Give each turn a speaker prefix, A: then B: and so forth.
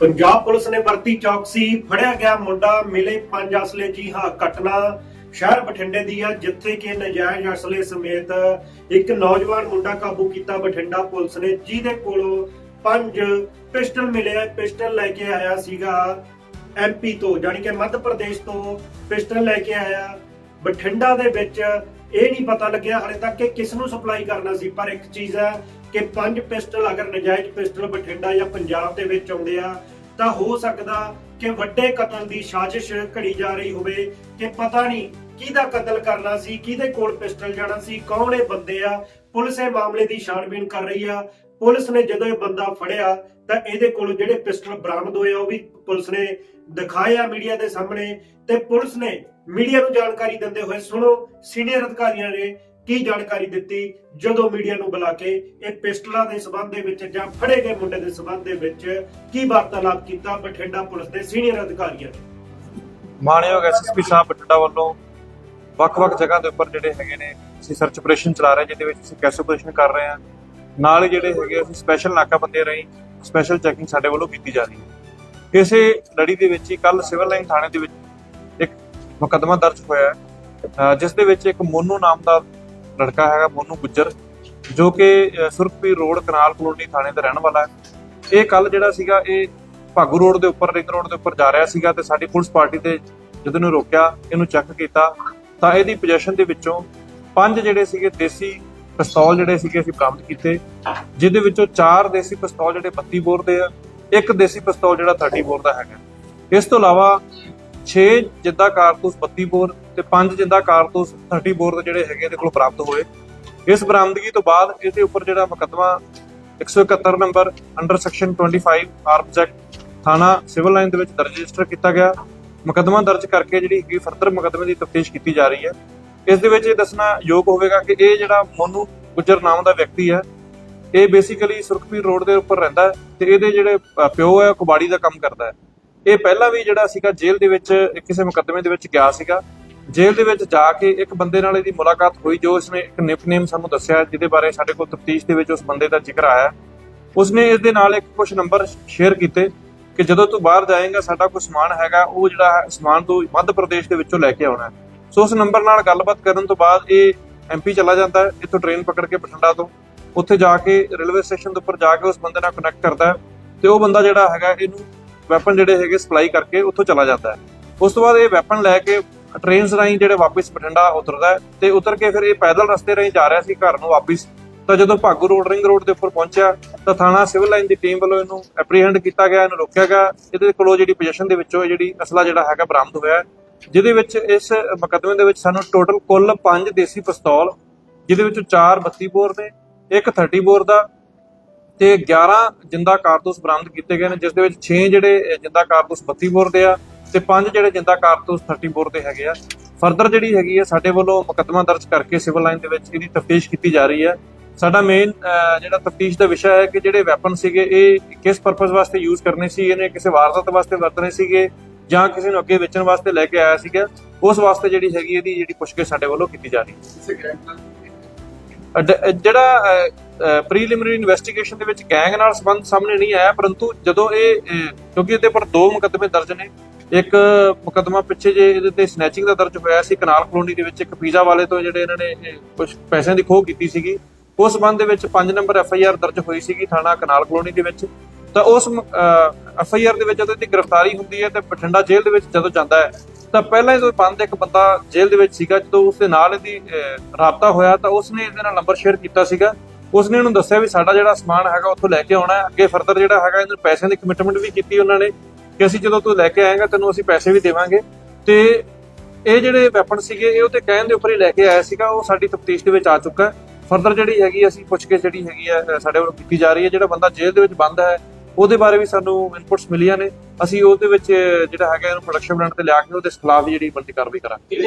A: Punjab police ਨੇ ਵਰਤੀ ਚੌਕਸੀ, ਫੜਿਆ ਗਿਆ ਮੁੰਡਾ, ਮਿਲੇ ਪੰਜ ਅਸਲੇ ਜੀ ਹਾਂ, ਘਟਨਾ ਸ਼ਹਿਰ ਬਠਿੰਡੇ ਦੀ ਆ, ਜਿੱਥੇ ਕਿ ਨਜਾਇਜ਼ ਅਸਲੇ ਸਮੇਤ ਇੱਕ ਨੌਜਵਾਨ ਮੁੰਡਾ ਕਾਬੂ ਕੀਤਾ ਬਠਿੰਡਾ ਪੁਲਿਸ ਨੇ, ਜਿਹਦੇ ਕੋਲੋਂ ਪੰਜ ਪਿਸਟਲ ਮਿਲੇ ਪਿਸਟਲ ਲੈ ਕੇ ਆਇਆ ਸੀਗਾ ਐਮਪੀ ਤੋਂ ਜਾਨੀ ਕਿ ਮੱਧ ਪ੍ਰਦੇਸ਼ ਤੋਂ ਪਿਸਟਲ ਲੈ ਕੇ ਆਇਆ। ਬਠਿੰਡਾ ਦੇ ਵਿੱਚ ਇਹ ਨਹੀਂ ਪਤਾ ਲੱਗਿਆ ਹਲੇ ਤੱਕ ਕਿ ਕਿਸ ਨੂੰ ਸਪਲਾਈ ਕਰਨਾ ਸੀ, ਪਰ ਇੱਕ ਚੀਜ਼ ਹੈ ਕਿ ਪੰਜ ਪਿਸਟਲ ਅਗਰ ਨਜਾਇਜ਼ ਪਿਸਟਲ ਬਠਿੰਡਾ ਜਾਂ ਪੰਜਾਬ ਦੇ ਵਿੱਚ ਆਉਂਦੇ ਆ, ਤਾਂ ਹੋ ਸਕਦਾ ਕਿ ਵੱਡੇ ਕਤਲ ਦੀ ਸਾਜ਼ਿਸ਼ ਘੜੀ ਜਾ ਰਹੀ ਹੋਵੇ ਕਿ ਪਤਾ ਨਹੀਂ ਕਿਹਦਾ ਕਤਲ ਕਰਨਾ ਸੀ, ਕਿਹਦੇ ਕੋਲ ਪਿਸਟਲ ਜਾਣਾ ਸੀ, ਕੌਣ ਇਹ ਬੰਦੇ ਆ, ਪੁਲਿਸ ਇਹ ਮਾਮਲੇ ਦੀ ਛਾਣਬੀਣ ਕਰ ਰਹੀ ਆ ਪੁਲਿਸ ਨੇ ਜਦੋਂ ਇਹ ਬੰਦਾ ਫੜਿਆ ਤਾਂ ਇਹਦੇ ਕੋਲ ਜਿਹੜੇ ਪਿਸਟਲ ਬਰਾਮਦ ਹੋਏ ਆ, ਉਹ ਵੀ ਪੁਲਿਸ ਨੇ ਦਿਖਾਇਆ ਮੀਡੀਆ ਦੇ ਸਾਹਮਣੇ ਤੇ ਪੁਲਿਸ ਨੇ ਮੀਡੀਆ ਨੂੰ ਜਾਣਕਾਰੀ ਦਿੰਦੇ ਹੋਏ ਸੁਣੋ, ਸੀਨੀਅਰ ਅਧਿਕਾਰੀਆਂ ਨੇ ਕੀ ਜਾਣਕਾਰੀ ਦਿੱਤੀ, ਜਦੋਂ ਮੀਡੀਆ ਨੂੰ ਬੁਲਾ ਕੇ ਇਹ ਪਿਸਟਲਾਂ ਦੇ ਸਬੰਧ ਦੇ ਵਿੱਚ ਜਾਂ ਫੜੇ ਗਏ ਮੁੰਡੇ ਦੇ ਸਬੰਧ ਦੇ ਵਿੱਚ ਕੀ ਵਾਰਤਾਲਾਪ ਕੀਤਾ, ਬਠਿੰਡਾ ਪੁਲਿਸ ਦੇ ਸੀਨੀਅਰ ਅਧਿਕਾਰੀਆਂ ਨੇ।
B: ਮਾਣਯੋਗ ਐਸਐਸਪੀ ਸਾਹਿਬ ਬਠਿੰਡਾ ਵੱਲੋਂ ਵੱਖ-ਵੱਖ ਜਗ੍ਹਾ ਦੇ ਉੱਪਰ ਜਿਹੜੇ ਹੈਗੇ ਨੇ, ਅਸੀਂ ਸਰਚ ਆਪਰੇਸ਼ਨ ਚਲਾ ਰਹੇ ਜਿਹਦੇ ਵਿੱਚ ਅਸੀਂ ਕੈਸ਼ ਆਪਰੇਸ਼ਨ ਕਰ ਰਹੇ ਹਾਂ। ਨਾਲ ਹੀ ਜਿਹੜੇ ਹੈਗੇ ਅਸੀਂ ਸਪੈਸ਼ਲ ਨਾਕਾਬੰਦੀ ਰਹੀ ਸਪੈਸ਼ਲ ਚੈਕਿੰਗ ਸਾਡੇ ਵੱਲੋਂ ਕੀਤੀ ਜਾ ਰਹੀ ਹੈ। ਇਸੇ ਲੜੀ ਦੇ ਵਿੱਚ ਹੀ ਕੱਲ ਸਿਵਲ ਲਾਈਨ ਥਾਣੇ ਦੇ ਵਿੱਚ ਇੱਕ ਮੁਕੱਦਮਾ ਦਰਜ ਹੋਇਆ ਹੈ ਜਿਸ ਦੇ ਵਿੱਚ ਇੱਕ ਮੋਨੂ ਨਾਮ ਦਾ ਲੜਕਾ ਹੈਗਾ, ਮੋਨੂ ਗੁੱਜਰ, ਜੋ ਕਿ, ਅਹ ਰੋਡ, ਕਨਾਲ ਕਲੋਨੀ ਥਾਣੇ ਦਾ ਰਹਿਣ ਵਾਲਾ ਹੈ। ਇਹ ਕੱਲ ਜਿਹੜਾ ਸੀਗਾ, ਇਹ ਭਾਗੂ ਰੋਡ ਦੇ ਉੱਪਰ, ਰਿੰਗ ਰੋਡ ਦੇ ਉੱਪਰ ਜਾ ਰਿਹਾ ਸੀਗਾ ਤੇ ਸਾਡੀ ਪੁਲਿਸ ਪਾਰਟੀ ਦੇ ਜਦੋਂ ਇਹਨੂੰ ਰੋਕਿਆ, ਇਹਨੂੰ ਚੈੱਕ ਕੀਤਾ, ਤਾਂ ਇਹਦੀ ਪੋਜੀਸ਼ਨ ਦੇ ਵਿੱਚੋਂ ਪੰਜ ਜਿਹੜੇ ਸੀਗੇ ਦੇਸੀ ਪਿਸਤੌਲ ਜਿਹੜੇ ਸੀਗੇ ਅਸੀਂ ਬਰਾਮਦ ਕੀਤੇ, ਜਿਹਦੇ ਵਿੱਚੋਂ ਚਾਰ ਦੇਸੀ ਪਿਸਤੌਲ ਜਿਹੜੇ 32 ਬੋਰ ਦੇ ਆ, ਇੱਕ ਦੇਸੀ ਪਿਸਤੌਲ ਜਿਹੜਾ 30 ਬੋਰ ਦਾ ਹੈਗਾ। ਇਸ ਤੋਂ ਇਲਾਵਾ 6 ਜਿੱਦਾਂ ਕਾਰਤੂਸ 32 ਬੋਰ ਤੇ 5 ਜਿੱਦਾਂ ਕਾਰਤੂਸ 30 ਬੋਰ ਦੇ ਜਿਹੜੇ ਹੈਗੇ ਇਹਦੇ ਕੋਲ ਪ੍ਰਾਪਤ ਹੋਏ। ਇਸ ਬਰਾਮਦਗੀ ਤੋਂ ਬਾਅਦ ਇਹਦੇ ਉੱਪਰ ਜਿਹੜਾ ਮੁਕੱਦਮਾ 171 number under section 25 arms act ਥਾਣਾ ਸਿਵਲ ਲਾਈਨ ਦੇ ਵਿੱਚ ਦਰਜ ਰਜਿਸਟਰ ਕੀਤਾ ਗਿਆ। ਮੁਕੱਦਮਾ ਦਰਜ ਕਰਕੇ ਜਿਹੜੀ ਹੈਗੀ ਫਰਦਰ ਮੁਕੱਦਮੇ ਦੀ ਤਫਤੀਸ਼ ਕੀਤੀ ਜਾ ਰਹੀ ਹੈ। ਇਸ ਦੇ ਵਿੱਚ ਇਹ ਦੱਸਣਾ ਯੋਗ ਹੋਵੇਗਾ ਕਿ ਇਹ ਜਿਹੜਾ ਮੋਨੂ ਗੁੱਜਰ ਨਾਮ ਦਾ ਵਿਅਕਤੀ ਹੈ, ਇਹ ਬੇਸਿਕਲੀ ਸੁਰਖਪੁਰ ਰੋਡ ਦੇ ਉੱਪਰ ਰਹਿੰਦਾ ਹੈ ਤੇ ਇਹਦੇ ਜਿਹੜੇ ਪਿਓ ਹੈ, ਉਹ ਕਬਾੜੀ ਦਾ ਕੰਮ ਕਰਦਾ ਹੈ। ਇਹ ਪਹਿਲਾਂ ਵੀ ਜਿਹੜਾ ਸੀਗਾ ਜੇਲ੍ਹ ਦੇ ਵਿੱਚ ਕਿਸੇ ਮੁਕੱਦਮੇ ਦੇ ਵਿੱਚ ਗਿਆ ਸੀਗਾ। ਜੇਲ੍ਹ ਦੇ ਵਿੱਚ ਜਾ ਕੇ ਇੱਕ ਬੰਦੇ ਨਾਲ ਇਹਦੀ ਮੁਲਾਕਾਤ ਹੋਈ, ਜੋ ਇਸਨੇ ਇੱਕ ਨਿਕਨੇਮ ਸਾਨੂੰ ਦੱਸਿਆ, ਜਿਹਦੇ ਬਾਰੇ ਸਾਡੇ ਕੋਲ ਤਫਤੀਸ਼ ਦੇ ਵਿੱਚ ਉਸ ਬੰਦੇ ਦਾ ਜ਼ਿਕਰ ਆਇਆ। ਉਸਨੇ ਇਸ ਦੇ ਨਾਲ ਇੱਕ ਕੁਝ ਨੰਬਰ ਸ਼ੇਅਰ ਕੀਤੇ ਕਿ ਜਦੋਂ ਤੂੰ ਬਾਹਰ ਜਾਏਗਾ, ਸਾਡਾ ਕੋਈ ਸਮਾਨ ਹੈਗਾ, ਉਹ ਜਿਹੜਾ ਹੈ, ਸਮਾਨ ਤੂੰ ਮੱਧ ਪ੍ਰਦੇਸ਼ ਦੇ ਵਿੱਚੋਂ ਲੈ ਕੇ ਆਉਣਾ ਹੈ। ਸੋ ਉਸ ਨੰਬਰ ਨਾਲ ਗੱਲਬਾਤ ਕਰਨ ਤੋਂ ਬਾਅਦ ਇਹ ਐਮਪੀ ਚਲਾ ਜਾਂਦਾ ਹੈ, ਇੱਥੋਂ ਟ੍ਰੇਨ ਪਕੜ ਕੇ ਬਠਿੰਡਾ ਤੋਂ। ਉੱਥੇ ਜਾ ਕੇ ਰੇਲਵੇ ਸਟੇਸ਼ਨ ਦੇ ਉੱਪਰ ਜਾ ਕੇ ਉਸ ਬੰਦੇ ਨਾਲ ਕਨੈਕਟ ਕਰਦਾ ਹੈ ਤੇ ਉਹ ਬੰਦਾ ਜਿਹੜਾ ਹੈਗਾ, ਇਹਨੂੰ ਵੈਪਨ ਜਿਹੜੇ ਹੈਗੇ ਸਪਲਾਈ ਕਰਕੇ ਉੱਥੋਂ ਚਲਾ ਜਾਂਦਾ ਹੈ। ਉਸ ਤੋਂ ਬਾਅਦ ਇਹ ਵੈਪਨ ਲੈ ਕੇ ਟ੍ਰੇਨਸ ਰਾਹੀਂ ਜਿਹੜੇ ਵਾਪਸ ਬਠਿੰਡਾ ਉਤਰਦਾ ਹੈ ਤੇ ਉਤਰ ਕੇ ਫਿਰ ਇਹ ਪੈਦਲ ਰਸਤੇ ਰਾਹੀਂ ਜਾ ਰਿਹਾ ਸੀ ਘਰ ਨੂੰ ਵਾਪਸ। ਤਾਂ ਜਦੋਂ ਭਾਗੂ ਰੋਡ, ਰਿੰਗ ਰੋਡ ਦੇ ਉੱਪਰ ਪਹੁੰਚਿਆ, ਤਾਂ ਥਾਣਾ ਸਿਵਲ ਲਾਈਨ ਦੀ ਟੀਮ ਵੱਲੋਂ ਇਹਨੂੰ ਐਪਰੀਹੈਂਡ ਕੀਤਾ ਗਿਆ, ਇਹਨੂੰ ਰੋਕਿਆ ਗਿਆ। ਇਹਦੇ ਕੋਲੋਂ ਜਿਹੜੀ ਪੋਜੀਸ਼ਨ ਦੇ ਵਿੱਚੋਂ ਜਿਹੜੀ ਅਸਲਾ ਜਿਹੜਾ ਹੈਗਾ ਬਰਾਮਦ ਹੋਇਆ ਜਿਹਦੇ ਵਿੱਚ ਇਸ ਮੁਕੱਦਮੇ ਦੇ ਵਿੱਚ ਸਾਨੂੰ ਟੋਟਲ ਕੁੱਲ 5 ਦੇਸੀ ਪਿਸਤੌਲ, ਜਿਹਦੇ ਵਿੱਚੋਂ 4 32 ਬੋਰ ਨੇ, ਇੱਕ 30 ਬੋਰ ਦਾ ਤੇ 11 ਜਿੰਦਾ ਕਾਰਤੂਸ ਬਰਾਮਦ ਕੀਤੇ ਗਏ ਨੇ, ਜਿਸ ਦੇ ਵਿੱਚ 6 ਜਿਹੜੇ ਜਿੰਦਾ ਕਾਰਤੂਸ 32 ਬੋਰ ਦੇ ਆ ਤੇ 5 ਜਿਹੜੇ ਜਿੰਦਾ ਕਾਰਤੂਸ 30 ਬੋਰ ਦੇ ਹੈਗੇ ਆ। ਫਰਦਰ ਜਿਹੜੀ ਹੈਗੀ ਆ, ਸਾਡੇ ਵੱਲੋਂ ਮੁਕੱਦਮਾ ਦਰਜ ਕਰਕੇ ਸਿਵਲ ਲਾਈਨ ਦੇ ਵਿੱਚ ਇਹਦੀ ਤਫਤੀਸ਼ ਕੀਤੀ ਜਾ ਰਹੀ ਹੈ ਸਾਡਾ ਮੇਨ ਜਿਹੜਾ ਤਫਤੀਸ਼ ਦਾ ਵਿਸ਼ਾ ਹੈ ਕਿ ਜਿਹੜੇ ਵੈਪਨ ਸੀਗੇ, ਇਹ ਕਿਸ ਪਰਪਸ ਵਾਸਤੇ ਯੂਜ਼ ਕਰਨੇ ਸੀ, ਇਹਨੇ ਕਿਸੇ ਵਾਰਦਾਤ ਵਾਸਤੇ ਵਰਤਣੇ ਸੀਗੇ ਜਾਂ ਕਿਸੇ ਨੂੰ ਅੱਗੇ ਵੇਚਣ ਵਾਸਤੇ ਲੈ ਕੇ ਆਇਆ ਸੀਗਾ ਉਸ ਵਾਸਤੇ ਜਿਹੜੀ ਹੈਗੀ ਇਹਦੀ ਜਿਹੜੀ ਪੁੱਛਗਿੱਛ ਸਾਡੇ ਵੱਲੋਂ ਕੀਤੀ ਜਾ ਰਹੀ ਹੈ। ਜਿਹੜਾ ਪ੍ਰੀਲਿਮਿਨਰੀ ਇਨਵੈਸਟੀਗੇਸ਼ਨ ਦੇ ਵਿੱਚ ਗੈਂਗ ਨਾਲ ਸੰਬੰਧ ਸਾਹਮਣੇ ਨਹੀਂ ਆਇਆ ਪਰੰਤੂ ਜਦੋਂ ਇਹ ਕਿਉਂਕਿ ਇਹਦੇ ਪਰ ਦੋ ਮੁਕੱਦਮੇ ਦਰਜ ਨੇ ਇੱਕ ਮੁਕੱਦਮਾ ਪਿੱਛੇ ਜੇ ਇਹਦੇ ਤੇ ਸਨੈਚਿੰਗ ਦਾ ਦਰਜ ਹੋਇਆ ਸੀ ਕਨਾਲ ਕਲੋਨੀ ਦੇ ਵਿੱਚ ਇੱਕ ਪੀਜ਼ਾ ਵਾਲੇ ਤੋਂ ਜਿਹੜੇ ਇਹਨਾਂ ਨੇ ਕੁਝ ਪੈਸਿਆਂ ਦੀ ਖੋਹ ਕੀਤੀ ਸੀਗੀ ਉਸ ਸੰਬੰਧ ਦੇ ਵਿੱਚ 5 ਨੰਬਰ ਐਫ ਆਈ ਆਰ ਦਰਜ ਹੋਈ ਸੀਗੀ ਥਾਣਾ ਕਨਾਲ ਕਲੋਨੀ ਦੇ ਵਿੱਚ। ਤਾਂ ਉਸ ਐਫ ਆਈ ਆਰ ਦੇ ਵਿੱਚ ਜਦੋਂ ਇਹਦੀ ਗ੍ਰਿਫਤਾਰੀ ਹੁੰਦੀ ਹੈ ਤੇ ਬਠਿੰਡਾ ਜੇਲ੍ਹ ਦੇ ਵਿੱਚ ਜਦੋਂ ਜਾਂਦਾ ਹੈ, ਤਾਂ ਪਹਿਲਾਂ ਹੀ ਤੋਂ ਬੰਦ ਇੱਕ ਬੰਦਾ ਜੇਲ੍ਹ ਦੇ ਵਿੱਚ ਸੀਗਾ, ਜਦੋਂ ਉਸ ਦੇ ਨਾਲ ਇਹਦੀ ਰਾਬਤਾ ਹੋਇਆ ਤਾਂ ਉਸਨੇ ਇਹਦੇ ਨਾਲ ਨੰਬਰ ਸ਼ੇਅਰ ਕੀਤਾ ਸੀਗਾ। ਉਸਨੇ ਇਹਨੂੰ ਦੱਸਿਆ ਵੀ ਸਾਡਾ ਜਿਹੜਾ ਸਮਾਨ ਹੈਗਾ ਉੱਥੋਂ ਲੈ ਕੇ ਆਉਣਾ ਅੱਗੇ ਫਰਦਰ ਜਿਹੜਾ ਹੈਗਾ ਇਹਨੂੰ ਪੈਸਿਆਂ ਦੀ ਕਮਿਟਮੈਂਟ ਵੀ ਕੀਤੀ ਉਹਨਾਂ ਨੇ ਕਿ ਅਸੀਂ ਜਦੋਂ ਤੂੰ ਲੈ ਕੇ ਆਏਗਾ ਤੈਨੂੰ ਅਸੀਂ ਪੈਸੇ ਵੀ ਦੇਵਾਂਗੇ। ਤੇ ਇਹ ਜਿਹੜੇ ਵੈਪਨ ਸੀਗੇ, ਇਹ ਉਹਤੇ ਕਹਿਣ ਦੇ ਉੱਪਰ ਹੀ ਲੈ ਕੇ ਆਇਆ ਸੀਗਾ। ਉਹ ਸਾਡੀ ਤਫਤੀਸ਼ ਦੇ ਵਿੱਚ ਆ ਚੁੱਕਾ ਹੈ। ਫਰਦਰ ਜਿਹੜੀ ਹੈਗੀ, ਅਸੀਂ ਪੁੱਛ ਕੇ ਜਿਹੜੀ ਹੈਗੀ ਹੈ ਸਾਡੇ ਵੱਲੋਂ ਕੀਤੀ ਜਾ ਰਹੀ ਹੈ। ਜਿਹੜਾ ਬੰਦਾ ਜੇਲ੍ਹ ਦੇ ਵਿੱਚ ਬੰਦ ਹੈ ਉਹਦੇ ਬਾਰੇ ਵੀ ਸਾਨੂੰ ਇਨਪੁਟਸ ਮਿਲੀਆਂ ਨੇ। ਅਸੀਂ ਉਹਦੇ ਵਿੱਚ ਜਿਹੜਾ ਹੈਗਾ ਇਹਨੂੰ ਪ੍ਰੋਡਕਸ਼ਨ ਬਣਾਉਣ ਤੇ ਲਿਆ ਕੇ ਉਹਦੇ ਖਿਲਾਫ ਜਿਹੜੀ ਬਣਦੀ ਕਾਰਵਾਈ ਕਰਾਂਗੇ।